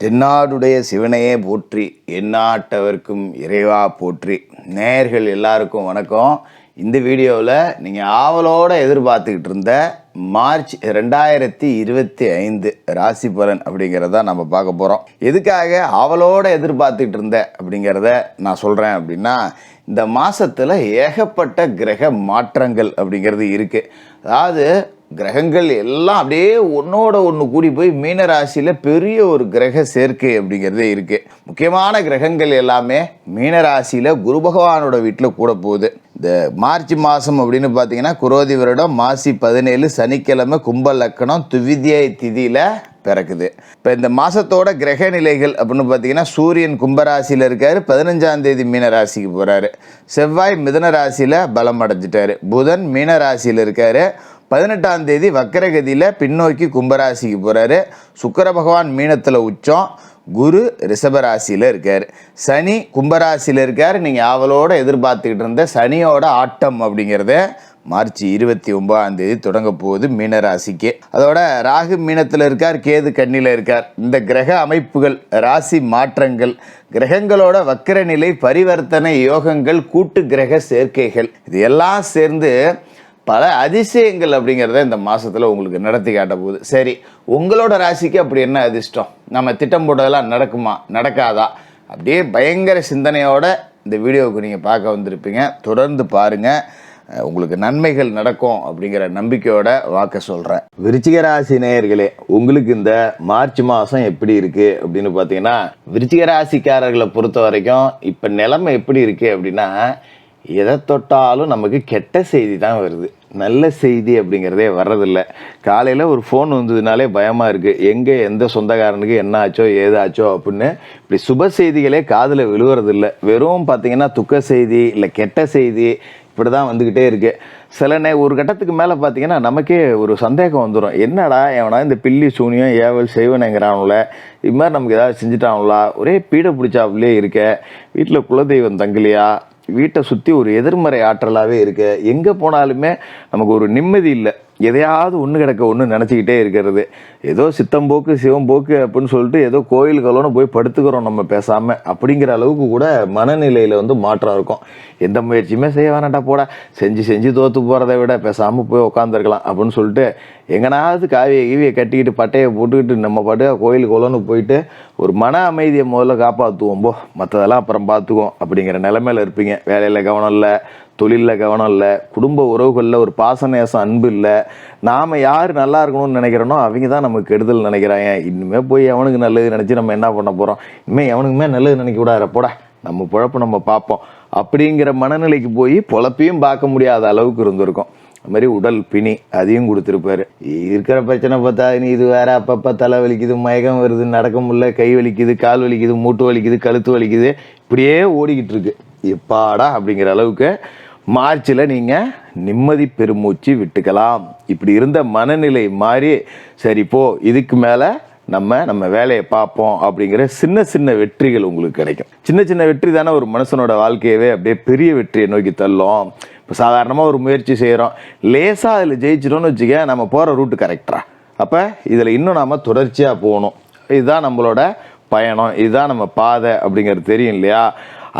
தென்னாடுடைய சிவனையே போற்றி எந்நாட்டவர்க்கும் இறைவா போற்றி. நேயர்கள் எல்லாருக்கும் வணக்கம். இந்த வீடியோவில் நீங்கள் ஆவலோடு எதிர்பார்த்துக்கிட்டு இருந்த மார்ச் ரெண்டாயிரத்தி இருபத்தி ஐந்து ராசி பலன் அப்படிங்கிறத நம்ம பார்க்க போகிறோம் எதுக்காக ஆவலோடு எதிர்பார்த்துக்கிட்டு இருந்த அப்படிங்கிறத நான் சொல்கிறேன் அப்படின்னா இந்த மாதத்தில் ஏகப்பட்ட கிரக மாற்றங்கள் அப்படிங்கிறது இருக்குது அதாவது கிரகங்கள் எல்லாம் அப்படியே ஒன்றோட ஒன்று கூடி போய் மீனராசியில் பெரிய ஒரு கிரக சேர்க்கை அப்படிங்கிறதே இருக்குது முக்கியமான கிரகங்கள் எல்லாமே மீனராசியில் குரு பகவானோட வீட்டில் கூட போகுது. இந்த மார்ச் மாதம் அப்படின்னு பார்த்தீங்கன்னா குரோதி வருடம் மாசி பதினேழு சனிக்கிழமை கும்ப லக்கணம் துவிதியை திதியில் பிறக்குது. இப்போ இந்த மாதத்தோட கிரக நிலைகள் அப்படின்னு பார்த்தீங்கன்னா சூரியன் கும்பராசியில் இருக்கார் பதினஞ்சாம் தேதி மீனராசிக்கு போகிறாரு செவ்வாய் மிதன ராசியில் பலம் அடைஞ்சிட்டாரு. புதன் மீனராசியில் இருக்கார். பதினெட்டாம் தேதி வக்கரகதியில் பின்னோக்கி கும்பராசிக்கு போகிறாரு சுக்கர பகவான் மீனத்தில் உச்சம். குரு ரிஷபராசியில் இருக்கார். சனி கும்பராசியில் இருக்கார். நீங்கள் ஆவலோடு எதிர்பார்த்துக்கிட்டு இருந்த சனியோட ஆட்டம் அப்படிங்கிறத மார்ச் இருபத்தி ஒன்பதாம் தேதி தொடங்க போகுது மீனராசிக்கு அதோட ராகு மீனத்தில் இருக்கார். கேது கண்ணியில் இருக்கார். இந்த கிரக அமைப்புகள் ராசி மாற்றங்கள் கிரகங்களோட வக்கரநிலை பரிவர்த்தனை யோகங்கள் கூட்டு கிரக சேர்க்கைகள் இது எல்லாம் சேர்ந்து பல அதிசயங்கள் அப்படிங்கிறத இந்த மாதத்தில் உங்களுக்கு நடத்தி காட்ட போகுது. சரி உங்களோட ராசிக்கு அப்படி என்ன அதிர்ஷ்டம்? நம்ம திட்டம் போட்டதெல்லாம் நடக்குமா? நடக்காதா? அப்படியே பயங்கர சிந்தனையோட இந்த வீடியோவுக்கு நீங்கள் பார்க்க வந்திருப்பீங்க. தொடர்ந்து பாருங்கள் உங்களுக்கு நன்மைகள் நடக்கும் அப்படிங்கிற நம்பிக்கையோட வாக்க சொல்கிறேன் விருச்சிக ராசி நேயர்களே உங்களுக்கு இந்த மார்ச் மாதம் எப்படி இருக்குது அப்படின்னு பார்த்தீங்கன்னா விருச்சிக ராசிக்காரர்களை பொறுத்த வரைக்கும் இப்போ நிலைமை எப்படி இருக்குது அப்படின்னா எதை தொட்டாலும் நமக்கு கெட்ட செய்தி தான் வருது. நல்ல செய்தி அப்படிங்கிறதே வர்றதில்ல. காலையில் ஒரு ஃபோன் வந்ததுனாலே பயமாக இருக்குது எங்கே எந்த சொந்தக்காரனுக்கு என்ன ஆச்சோ ஏதாச்சோ அப்படின்னு இப்படி சுப செய்திகளே காதில் விழுவுறதில்ல. வெறும் பார்த்தீங்கன்னா துக்க செய்தி இல்லை கெட்ட செய்தி இப்படி தான் வந்துக்கிட்டே இருக்குது சில நே ஒரு கட்டத்துக்கு மேலே பார்த்தீங்கன்னா நமக்கே ஒரு சந்தேகம் வந்துடும் என்னடா எவனா இந்த பில்லி சூனியம் ஏவல் செய்வனங்கிறானுல. இது மாதிரி நமக்கு ஏதாவது செஞ்சுட்டாங்களா ஒரே பீடை பிடிச்சாப்புலேயே இருக்க. வீட்டில் குலதெய்வம் தங்கலையா? வீட்டை சுற்றி ஒரு எதிர்மறை ஆற்றலாகவே இருக்கு. எங்கே போனாலுமே நமக்கு ஒரு நிம்மதி இல்லை. எதையாவது ஒன்று கிடக்க ஒன்று நினச்சிக்கிட்டே இருக்கிறது. ஏதோ சித்தம்போக்கு சிவம்போக்கு அப்படின்னு சொல்லிட்டு ஏதோ கோயில்களோன்னு போய் படுத்துக்கிறோம் நம்ம பேசாமல் அப்படிங்கிற அளவுக்கு கூட மனநிலையில் வந்து மாற்றம் இருக்கும். எந்த முயற்சியுமே செய்ய வேணாட்டா போடா. செஞ்சு செஞ்சு தோற்று போகிறத விட பேசாமல் போய் உட்காந்துருக்கலாம் அப்படின்னு சொல்லிட்டு எங்கனாவது காவியை கீவியை கட்டிக்கிட்டு பட்டையை போட்டுக்கிட்டு நம்ம பாட்டு கோயில் குளம்னு போயிட்டு ஒரு மன அமைதியை முதல்ல காப்பாற்றுவோம் போ மற்றதெல்லாம் அப்புறம் பார்த்துக்குவோம். அப்படிங்கிற நிலமையில இருப்பீங்க. வேலையில் கவனம் இல்லை. தொழிலில் கவனம் இல்லை குடும்ப உறவுகளில் ஒரு பாசநேசம் அன்பு இல்லை. நாம் யார் நல்லா இருக்கணும்னு நினைக்கிறோனோ அவங்க தான் நமக்கு கெடுதல் நினைக்கிறாங்க. இன்னுமே போய் எவனுக்கு நல்லது நினச்சி நம்ம என்ன பண்ண போகிறோம் இனிமேல் எவனுக்குமே நல்லது நினைக்க கூடாது. போடா நம்ம பொழப்பு நம்ம பார்ப்போம். அப்படிங்கிற மனநிலைக்கு போய் பொழப்பையும் பார்க்க முடியாத அளவுக்கு இருந்திருக்கும். அது மாதிரி உடல் பிணி அதையும் கொடுத்துருப்பாரு. இருக்கிற பிரச்சனை பார்த்தா நீ இது வேற. அப்பப்போ தலை வலிக்குது மயக்கம் வருது நடக்க முடியல கை வலிக்குது கால் வலிக்குது மூட்டு வலிக்குது கழுத்து வலிக்குது. இப்படியே ஓடிக்கிட்டு இருக்கு. எப்பாடா அப்படிங்கிற அளவுக்கு மார்ச்சில் நீங்கள் நிம்மதி பெருமூச்சு விட்டுக்கலாம். இப்படி இருந்த மனநிலை மாறி சரி போ இதுக்கு மேலே நம்ம நம்ம வேலையை பார்ப்போம் அப்படிங்கிற சின்ன சின்ன வெற்றிகள் உங்களுக்கு கிடைக்கும். சின்ன சின்ன வெற்றி தானே ஒரு மனுஷனோட வாழ்க்கையவே அப்படியே பெரிய வெற்றியை நோக்கி தள்ளும். இப்போ சாதாரணமாக ஒரு முயற்சி செய்கிறோம் லேசாக அதில் ஜெயிச்சிட்டோம்னு வச்சுக்க நம்ம போகிற ரூட்டு கரெக்டா அப்போ இதில் இன்னும் நாம் தொடர்ச்சியாக போகணும். இதுதான் நம்மளோட பயணம். இதுதான் நம்ம பாதை அப்படிங்கிறது தெரியும் இல்லையா?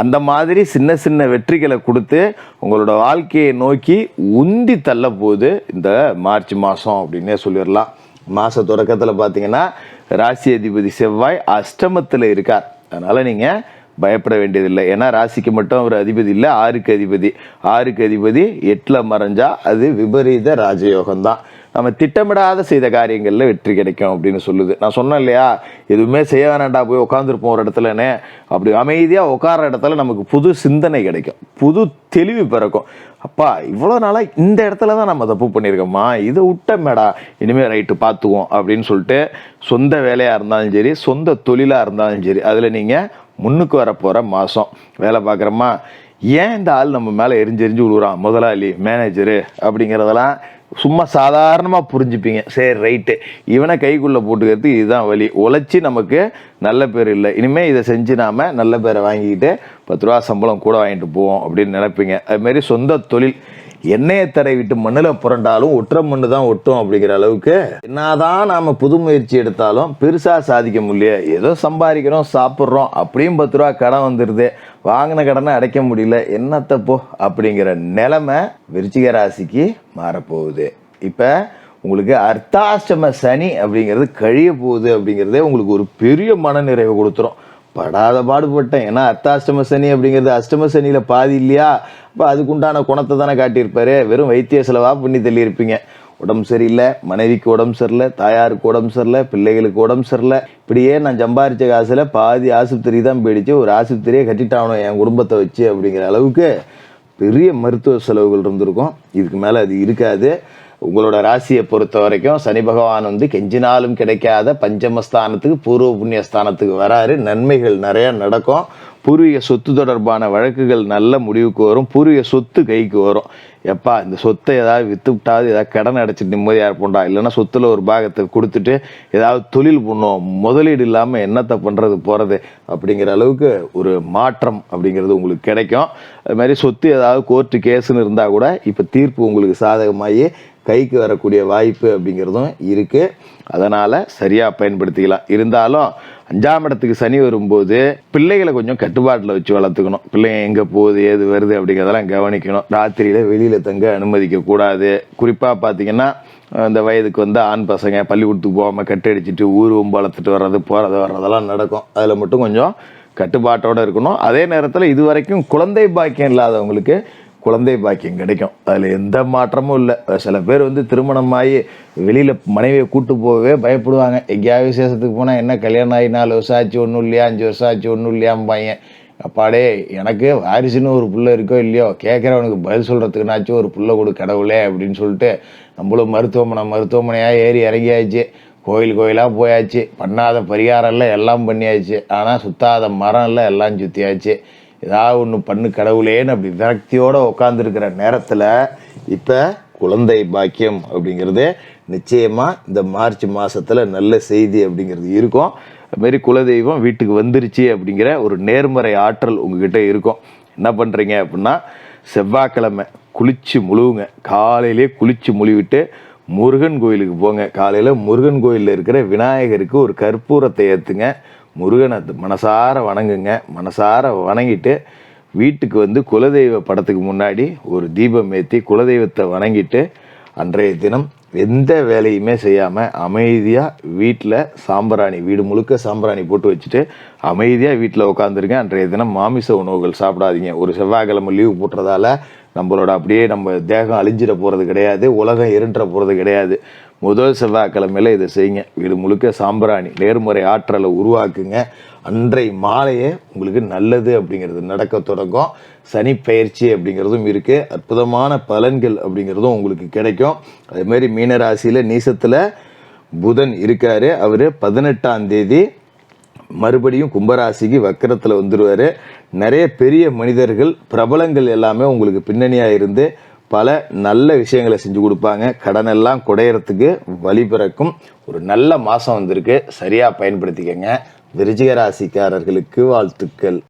அந்த மாதிரி சின்ன சின்ன வெற்றிகளை கொடுத்து உங்களோட வாழ்க்கையை நோக்கி உந்தி தள்ள போகுது இந்த மார்ச் மாதம் அப்படின்னே சொல்லிடலாம். மாத தொடக்கத்தில் பார்த்தீங்கன்னா ராசி அதிபதி செவ்வாய் அஷ்டமத்தில் இருக்கார். அதனால் நீங்கள் பயப்பட வேண்டியதில்லை. ஏன்னா ராசிக்கு மட்டும் அவர் அதிபதி இல்லை ஆறுக்கு அதிபதி. ஆறுக்கு அதிபதி எட்டில் மறைஞ்சா அது விபரீத ராஜயோகம் தான் நம்ம திட்டமிடாத செய்த காரியங்களில் வெற்றி கிடைக்கும் அப்படின்னு சொல்லுது. நான் சொன்னேன் இல்லையா? எதுவுமே செய்ய வேணாண்டா போய் உட்காந்துருப்போம் ஒரு இடத்துலனே அப்படி அமைதியாக உட்கார இடத்துல நமக்கு புது சிந்தனை கிடைக்கும். புது தெளிவு பிறக்கும். அப்பா இவ்வளோ நாளாக இந்த இடத்துல தான் நம்ம தப்பு பண்ணியிருக்கோம்மா. இதை விட்டமேடா. இனிமேல் ரைட்டு பார்த்துக்குவோம் அப்படின்னு சொல்லிட்டு சொந்த வேலையாக இருந்தாலும் சரி சொந்த தொழிலாக இருந்தாலும் சரி அதில் நீங்கள் முன்னுக்கு வரப்போகிற மாதம் வேலை பார்க்குறோமா ஏன் இந்த ஆள் நம்ம மேலே எரிஞ்செரிஞ்சு எரிஞ்சு விழுறான் முதலாளி மேனேஜரு அப்படிங்கிறதெல்லாம் சும்மா சாதாரணமாக புரிஞ்சுப்பீங்க. சரி ரைட்டு இவனை கைக்குள்ளே போட்டுக்கிறதுக்கு இதுதான் வழி. உழைச்சி நமக்கு நல்ல பேர் இல்லை. இனிமேல் இதை செஞ்சு நாம நல்ல பேரை வாங்கிக்கிட்டு பத்து ரூபா சம்பளம் கூட வாங்கிட்டு போவோம் அப்படின்னு நினைப்பீங்க. அதுமாரி சொந்த தொழில். எண்ணெயை தடை விட்டு மண்ணில் புரண்டாலும் ஒற்ற மண்ணு தான் ஒட்டும் அப்படிங்கிற அளவுக்கு என்னதான் நாம் புது முயற்சி எடுத்தாலும் பெருசாக சாதிக்க முடியல. ஏதோ சம்பாதிக்கிறோம் சாப்பிட்றோம் அப்படியும் பத்து ரூபா கடன் வந்துடுது வாங்கின கடனை அடைக்க முடியல. என்னத்தப்போ அப்படிங்கிற நிலைமை விருச்சிக ராசிக்கு மாறப்போகுது. இப்போ உங்களுக்கு அர்த்தாஷ்டம சனி அப்படிங்கிறது கழிய போகுது அப்படிங்கிறதே உங்களுக்கு ஒரு பெரிய மனநிறைவை கொடுத்துரும். படாத பாடுபட்டேன். ஏன்னா அர்த்தாஷ்டம சனி அப்படிங்கிறது அஷ்டம சனியில் பாதி இல்லையா? அப்போ அதுக்குண்டான குணத்தை தானே காட்டியிருப்பாரு. வெறும் வைத்திய செலவாக பண்ணி தள்ளியிருப்பீங்க. உடம்பு சரியில்லை மனைவிக்கு உடம்பு சரியில்லை தாயாருக்கு உடம்பு சரியில்லை பிள்ளைகளுக்கு உடம்பு சரியில்லை. இப்படியே நான் சம்பாரித்த காசில் பாதி ஆஸ்பத்திரி தான் போயிடுச்சு. ஒரு ஆஸ்பத்திரியே கட்டிட்டாகணும் என் குடும்பத்தை வச்சு அப்படிங்கிற அளவுக்கு பெரிய மருத்துவ செலவுகள் இருந்திருக்கும். இதுக்கு மேலே அது இருக்காது. உங்களோட ராசியை பொறுத்த வரைக்கும் சனி பகவான் வந்து கெஞ்சினாலும் கிடைக்காத பஞ்சமஸ்தானத்துக்கு பூர்வ புண்ணியஸ்தானத்துக்கு வராரு. நன்மைகள் நிறைய நடக்கும். பூர்வீக சொத்து தொடர்பான வழக்குகள் நல்ல முடிவுக்கு வரும். பூர்வீக சொத்து கைக்கு வரும். எப்பா இந்த சொத்தை ஏதாவது விற்று விட்டாது ஏதாவது கடன் அடைச்சிட்டு நிம்மதியாக இருப்போம்டா. இல்லைன்னா சொத்தில் ஒரு பாகத்தை கொடுத்துட்டு ஏதாவது தொழில் பண்ணுவோம். முதலீடு இல்லாமல் என்னத்தை பண்ணுறது போகிறது அப்படிங்கிற அளவுக்கு ஒரு மாற்றம் அப்படிங்கிறது உங்களுக்கு கிடைக்கும். அது மாதிரி சொத்து ஏதாவது கோர்ட்டு கேஸுன்னு இருந்தால் கூட இப்போ தீர்ப்பு உங்களுக்கு சாதகமாகி கைக்கு வரக்கூடிய வாய்ப்பு அப்படிங்கிறதும் இருக்குது அதனால் சரியாக பயன்படுத்திக்கலாம். இருந்தாலும் அஞ்சாம் இடத்துக்கு சனி வரும்போது பிள்ளைகளை கொஞ்சம் கட்டுப்பாட்டில் வச்சு வளர்த்துக்கணும். பிள்ளைங்க எங்கே போகுது ஏது வருது அப்படிங்கிறதெல்லாம் கவனிக்கணும். ராத்திரியில் வெளியில் தங்க அனுமதிக்கக்கூடாது குறிப்பாக பார்த்தீங்கன்னா இந்த வயதுக்கு வந்து ஆண் பசங்க பள்ளிக்கூடத்துக்கு போகாமல் கட்டடிச்சிட்டு ஊர் வளர்த்துட்டு வர்றது போகிறது வர்றதெல்லாம் நடக்கும். அதில் மட்டும் கொஞ்சம் கட்டுப்பாட்டோடு இருக்கணும். அதே நேரத்தில் இது வரைக்கும் குழந்தை பாக்கியம் இல்லாதவங்களுக்கு குழந்தை பாக்கியம் கிடைக்கும். அதில் எந்த மாற்றமும் இல்லை. சில பேர் வந்து திருமணமாகி வெளியில் மனைவியை கூட்டு போகவே பயப்படுவாங்க. எங்கேயாவது விசேஷத்துக்கு போனால் என்ன கல்யாணம் ஆகி நாலு வருஷம் ஆச்சு ஒன்றும் இல்லையா அஞ்சு வருஷம் ஆச்சு ஒன்றும் இல்லையாம் பையன். அப்பாடே எனக்கு வாரிசுன்னு ஒரு புள்ள இருக்கோ இல்லையோ கேட்குறவனுக்கு பதில் சொல்கிறதுக்குனாச்சும் ஒரு புள்ள கொடு கடவுளே அப்படின்னு சொல்லிட்டு நம்மளும் மருத்துவமனை மருத்துவமனையாக ஏறி இறங்கியாச்சு. கோயில் கோயிலாக போயாச்சு. பண்ணாத பரிகாரம் எல்லாம் எல்லாம் பண்ணியாச்சு. ஆனால் சுத்தாத மரம் எல்லாம் எல்லாம் சுற்றியாச்சு ஏதாவது ஒன்று பண்ணு கடவுளேன்னு அப்படி விரக்தியோடு உட்காந்துருக்கிற நேரத்தில் இப்போ குழந்தை பாக்கியம் அப்படிங்கிறது நிச்சயமாக இந்த மார்ச் மாதத்தில் நல்ல செய்தி அப்படிங்கிறது இருக்கும். அதுமாரி குலதெய்வம் வீட்டுக்கு வந்துருச்சு அப்படிங்கிற ஒரு நேர்மறை ஆற்றல் உங்ககிட்ட இருக்கும். என்ன பண்ணுறீங்க அப்படின்னா செவ்வாய்க்கிழமை குளிச்சு முழுவுங்க. காலையிலே குளிச்சு முழுவிட்டு முருகன் கோயிலுக்கு போங்க. காலையில் முருகன் கோயிலில் இருக்கிற விநாயகருக்கு ஒரு கற்பூரத்தை ஏற்றுங்க முருகனை மனசார வணங்குங்க. மனசார வணங்கிட்டு வீட்டுக்கு வந்து குலதெய்வ படத்துக்கு முன்னாடி ஒரு தீபம் ஏற்றி குலதெய்வத்தை வணங்கிட்டு அன்றைய தினம் எந்த வேலையுமே செய்யாமல் அமைதியாக வீட்டில் சாம்பிராணி வீடு முழுக்க சாம்பிராணி போட்டு வச்சுட்டு அமைதியாக வீட்டில் உட்காந்துருங்க அன்றைய தினம் மாமிச உணவுகள் சாப்பிடாதீங்க. ஒரு செவ்வாய்க்கிழமை லீவு போட்டுறதால நம்மளோட அப்படியே நம்ம தேகம் அழிஞ்சிட போகிறது கிடையாது உலகம் இருன்ற போகிறது கிடையாது. முதல் செவ்வாய்க்கிழமையில இதை செய்யுங்க. வீடு முழுக்க சாம்பிராணி நேர்முறை ஆற்றலை உருவாக்குங்க. அன்றை மாலையே உங்களுக்கு நல்லது அப்படிங்கிறது நடக்க தொடங்கும். சனி பயிற்சி அப்படிங்கிறதும் இருக்குது அற்புதமான பலன்கள் அப்படிங்கிறதும் உங்களுக்கு கிடைக்கும். அதேமாரி மீனராசியில் நீசத்தில் புதன் இருக்காரு. அவர் பதினெட்டாம் தேதி மறுபடியும் கும்பராசிக்கு வக்கரத்தில் வந்துடுவார் நிறைய பெரிய மனிதர்கள் பிரபலங்கள் எல்லாமே உங்களுக்கு பின்னணியாக இருந்து பல நல்ல விஷயங்களை செஞ்சு கொடுப்பாங்க. கடனெல்லாம் குடையறதுக்கு வழி பிறக்கும். ஒரு நல்ல மாதம் வந்திருக்கு. சரியாக பயன்படுத்திக்கங்க. விருச்சிக ராசிக்காரர்களுக்கு வாழ்த்துக்கள்.